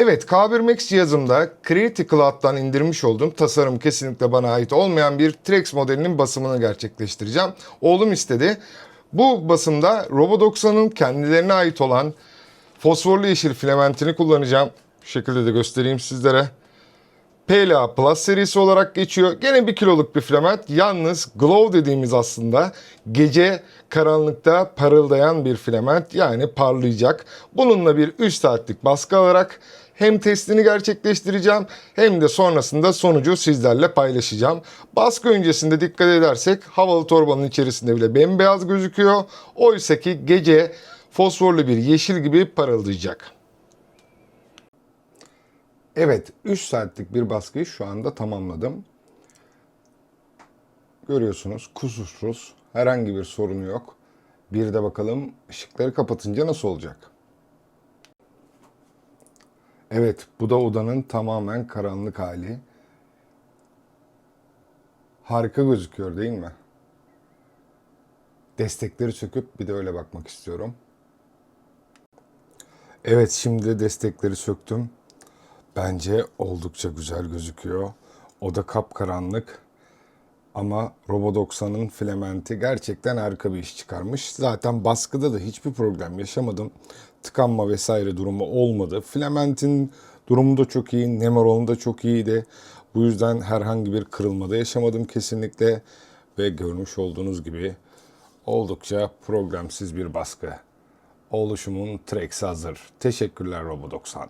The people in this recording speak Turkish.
Evet K1 Max cihazımda Creative Cloud'dan indirmiş olduğum tasarım kesinlikle bana ait olmayan bir Trex modelinin basımını gerçekleştireceğim. Oğlum istedi. Bu basımda Robo90'ın kendilerine ait olan fosforlu yeşil filamentini kullanacağım. Şu şekilde de göstereyim sizlere. PLA Plus serisi olarak geçiyor. Gene bir kiloluk bir filament. Yalnız glow dediğimiz aslında gece karanlıkta parıldayan bir filament. Yani parlayacak. Bununla bir 3 saatlik baskı alarak hem testini gerçekleştireceğim hem de sonrasında sonucu sizlerle paylaşacağım. Baskı öncesinde dikkat edersek havalı torbanın içerisinde bile bembeyaz gözüküyor. Oysa ki gece fosforlu bir yeşil gibi parıldayacak. Evet, 3 saatlik bir baskıyı şu anda tamamladım. Görüyorsunuz kusursuz, herhangi bir sorunu yok. Bir de bakalım ışıkları kapatınca nasıl olacak? Evet, bu da odanın tamamen karanlık hali. Harika gözüküyor değil mi? Destekleri söküp bir de öyle bakmak istiyorum. Evet, şimdi de destekleri söktüm. Bence oldukça güzel gözüküyor. O da kapkaranlık. Ama Robo 90'ın filamenti gerçekten harika bir iş çıkarmış. Zaten baskıda da hiçbir problem yaşamadım. Tıkanma vesaire durumu olmadı. Filamentin durumu da çok iyi, nem oranı da çok iyiydi. Bu yüzden herhangi bir kırılmada yaşamadım kesinlikle. Ve görmüş olduğunuz gibi oldukça problemsiz bir baskı. Oluşumun Trex hazır. Teşekkürler Robo 90.